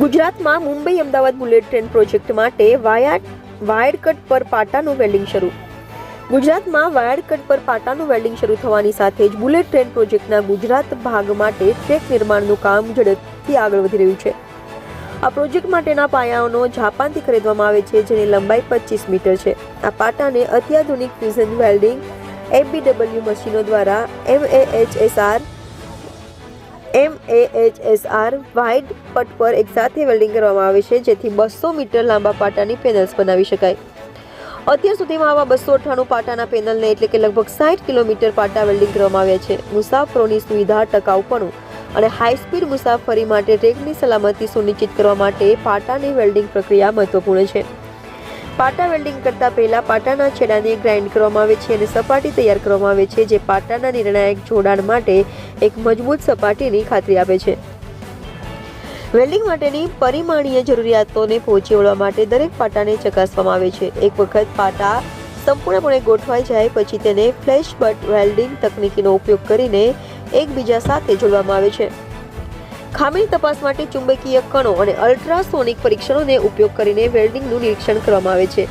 ગુજરાતમાં Mumbai Ahmedabad bullet train project માટે વાયા વાયર્ડ કટ પર પાટાનું વેલ્ડિંગ શરૂ. ગુજરાતમાં વાયર્ડ કટ પર પાટાનું વેલ્ડિંગ શરૂ થવાની સાથે જ બુલેટ ટ્રેન પ્રોજેક્ટના ગુજરાત ભાગ માટે ટ્રેક નિર્માણનું કામ ઝડપથી આગળ વધી રહ્યું છે. આ પ્રોજેક્ટ માટેના પાયાઓનો જાપાનથી ખરીદવામાં આવે છે, જેની લંબાઈ પચીસ મીટર છે. આ પાટાને અત્યાધુનિક ફ્યુઝન વેલ્ડિંગ એફબીડબલ્યુ મશીનો દ્વારા એમએએચએસઆર એમએએચએસઆર વાઇડ પટ પર એકસાથે વેલ્ડિંગ કરવામાં આવે છે, જેથી બસો મીટર લાંબા પાટાની પેનલ્સ બનાવી શકાય. અત્યાર સુધીમાં આવા બસો અઠ્ઠાણું પાટાના પેનલને એટલે કે લગભગ સાઠ કિલોમીટર પાટા વેલ્ડિંગ કરવામાં આવ્યા છે. મુસાફરોની સુવિધા ટકાઉપણું અને હાઈ સ્પીડ મુસાફરી માટે ટ્રેકની સલામતી સુનિશ્ચિત કરવા માટે પાટાની વેલ્ડિંગ પ્રક્રિયા મહત્વપૂર્ણ છે. પાટા વેલ્ડિંગ કરતા પહેલા પાટાના છેડાને ગ્રાઇન્ડ કરવામાં આવે છે અને સપાટી તૈયાર કરવામાં આવે છે, જે પાટાના નિર્ણાયક જોડાણ માટે એક મજબૂત સપાટીની ખાતરી આપે છે. વેલ્ડિંગ માટેની પરિમાણીય જરૂરિયાતોને પહોંચી વળવા માટે દરેક પાટાને ચકાસવામાં આવે છે. એક વખત પાટા સંપૂર્ણપણે ગોઠવાઈ જાય, પછી તેને ફ્લેશ બટ વેલ્ડિંગ તકનીકીનો ઉપયોગ કરીને એકબીજા સાથે જોડવામાં આવે છે. ખામીની તપાસ માટે ચુંબકીય કણો અને અલ્ટ્રાસોનિક પરીક્ષણોને ઉપયોગ કરીને વેલ્ડિંગનું નિરીક્ષણ કરવામાં આવે છે.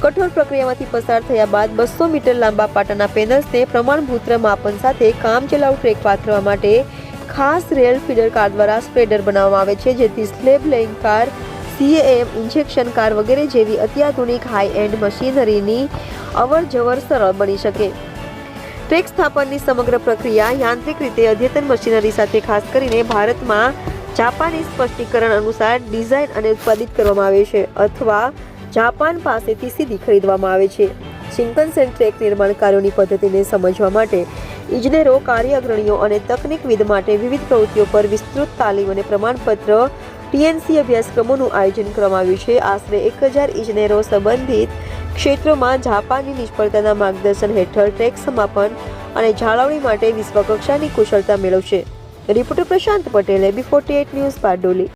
કઠોર પ્રક્રિયામાંથી પસાર થયા બાદ બસો મીટર લાંબા પાટાના પેનલ્સને પ્રમાણભૂત માપન સાથે કામચલાઉ ટ્રેક પાથરવા માટે ખાસ રેલ ફીડર કાર દ્વારા સ્પ્રેડર બનાવવામાં આવે છે, જેથી slab laying car, CAM, injection car વગેરે જેવી અત્યાધુનિક હાઈ એન્ડ મશીનરીની અવર જવર સરળ બની શકે. ટ્રેક સ્થાપનની સમગ્ર પ્રક્રિયા યાંત્રિક રીતે અદ્યતન મશીનરી સાથે ખાસ કરીને ભારતમાં જાપાની સ્પષ્ટીકરણ અનુસાર ડિઝાઇન અને ઉત્પાદિત કરવામાં આવે છે અથવા જાપાન પાસેથી સીધી ખરીદવામાં આવે છે. શિંકનસેન ટ્રેક નિર્માણ કાર્યોની પદ્ધતિને સમજવા માટે ઇજનેરો કાર્ય અગ્રણીઓ અને તકનિકવિદ માટે વિવિધ પ્રવૃત્તિઓ પર વિસ્તૃત તાલીમ અને પ્રમાણપત્ર ટીએનસી અભ્યાસક્રમોનું આયોજન કરવામાં આવ્યું છે. આશરે એક હજાર ઇજનેરો સંબંધિત ક્ષેત્રોમાં જાપાનની નિષ્ફળતાના માર્ગદર્શન હેઠળ ટ્રેક સમાપન અને જાળવણી માટે વિશ્વકક્ષાની કુશળતા મેળવશે. Reporter Prashant Patel B forty news Bardoli.